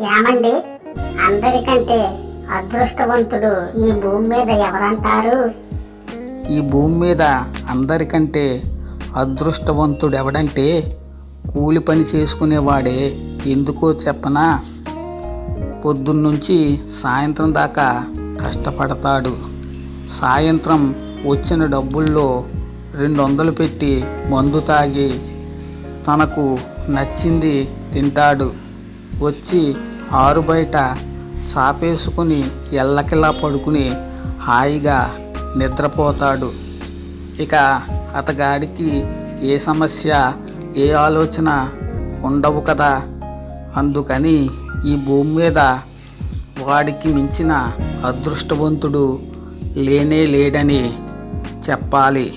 ఏమండి? అందరికంటే అదృష్టవంతుడు ఈ భూమి మీద ఎవరంటారు? ఈ భూమి మీద అందరికంటే అదృష్టవంతుడు ఎవడంటే కూలి పని చేసుకునేవాడే. ఎందుకో చెప్పనా? పొద్దున్నుంచి సాయంత్రం దాకా కష్టపడతాడు. సాయంత్రం వచ్చిన డబ్బుల్లో రెండు వందలు పెట్టి మందు తాగి తనకు నచ్చింది తింటాడు. వచ్చి ఆరు బయట చాపేసుకుని ఎల్లకిలా పడుకుని హాయిగా నిద్రపోతాడు. ఇక అతగాడికి ఏ సమస్య ఏ ఆలోచన ఉండవు కదా. అందుకని ఈ భూమి మీద వాడికి మించిన అదృష్టవంతుడు లేనే లేడని చెప్పాలి.